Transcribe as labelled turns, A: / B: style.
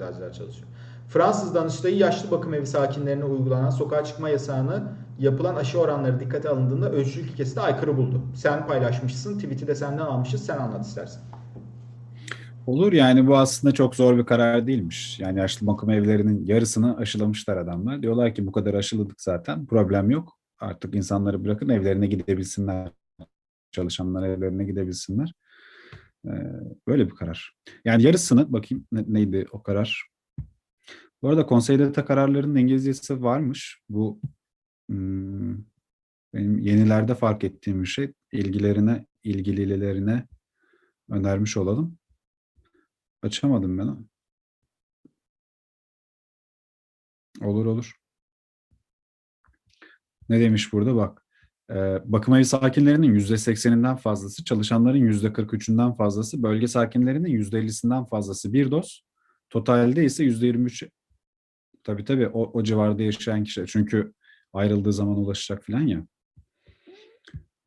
A: eczacılar çalışıyor. Fransız Danıştay'ı yaşlı bakım evi sakinlerine uygulanan sokağa çıkma yasağını yapılan aşı oranları dikkate alındığında ölçülük ilkesi de aykırı buldu. Sen paylaşmışsın, tweet'i de senden almışız. Sen anlat istersen.
B: Olur yani bu aslında çok zor bir karar değilmiş. Yani yaşlı bakım evlerinin yarısını aşılamışlar adamlar. Diyorlar ki bu kadar aşıladık zaten problem yok. Artık insanları bırakın evlerine gidebilsinler. Çalışanlar evlerine gidebilsinler. Böyle bir karar. Yani yarısını bakayım ne- neydi o karar. Bu arada konseydata kararlarının İngilizcesi varmış. Bu benim yenilerde fark ettiğim bir şey. İlgilerine, ilgililerine önermiş olalım. Açamadım ben. onu. Olur olur. Ne demiş burada bak. Ee, bakım evi sakinlerinin yüzde sekseninden fazlası, çalışanların yüzde kırk üçünden fazlası, bölge sakinlerinin yüzde ellisinden fazlası bir doz. Totalde ise yüzde yirmi üç. Tabii tabii o, o civarda yaşayan kişiler. Çünkü ayrıldığı zaman ulaşacak falan ya.